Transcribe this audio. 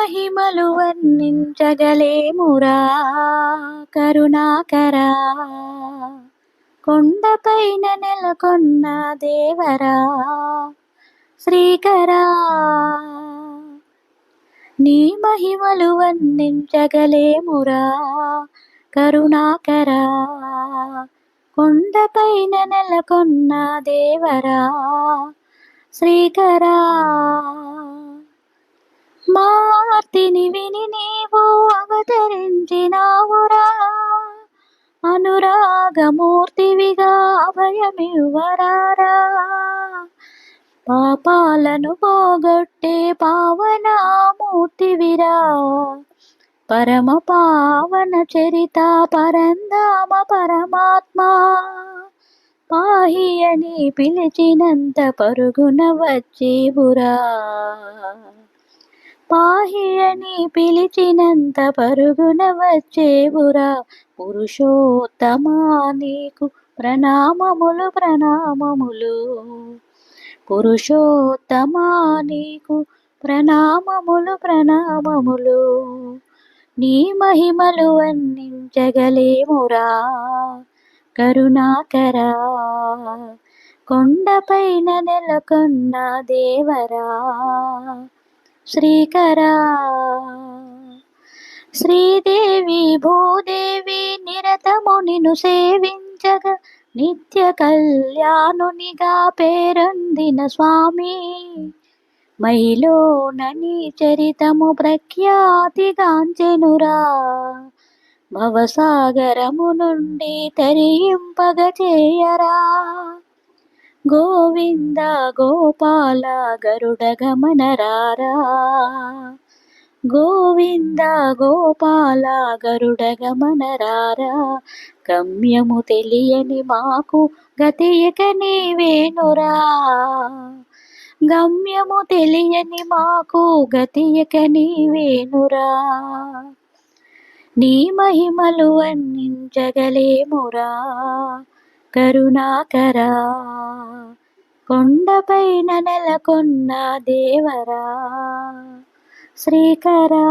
మహిమలు వర్ణించగలేమురా కరుణాకరా. కొండపైన నెలకొన్న దేవరా శ్రీకరా. నీ మహిమలు వర్ణించగలేమురా కరుణాకరా. కొండపైన నెలకొన్న దేవరా శ్రీకరా. అనురాగమూర్తివిగా అభయమివ్వరారా పాపాలను పోగొట్టే పావనామూర్తివిరా? పరమ పావన చరిత పరంధామ పరమాత్మ? పాహి అని పిలిచినంత పరుగున వచ్చేవురా? పాహియని పిలిచినంత పరుగున వచ్చేవురా. పురుషోత్తమా నీకు ప్రణామములు ప్రణామములు. పురుషోత్తమా నీకు ప్రణామములు ప్రణామములు. నీ మహిమలు వర్ణించగలేమురా. కరుణాకరా కొండపైన నెలకొన్న దేవరా. శ్రీకరా. శ్రీదేవి భూదేవి నిరతము నిను సేవించగ. నిత్య కళ్యాణునిగా పేరొందిన స్వామి. మైలోనని చరితము ప్రఖ్యాతిగాంచెనురా భవసాగరము నుండి తరింపగ చేయరా. గోవింద గోపాల గరుడ గమనరారా. గోవింద గోపాల గరుడ గమనరారా. గమ్యము తెలియని మాకు గతియక నీవేనురా. గమ్యము తెలియని మాకు గతియక నీవేనురా. నీ మహిమలు వర్ణించగలేమురా. కరుణాకరా కొండపైన నెలకొన్న దేవరా. శ్రీకరా.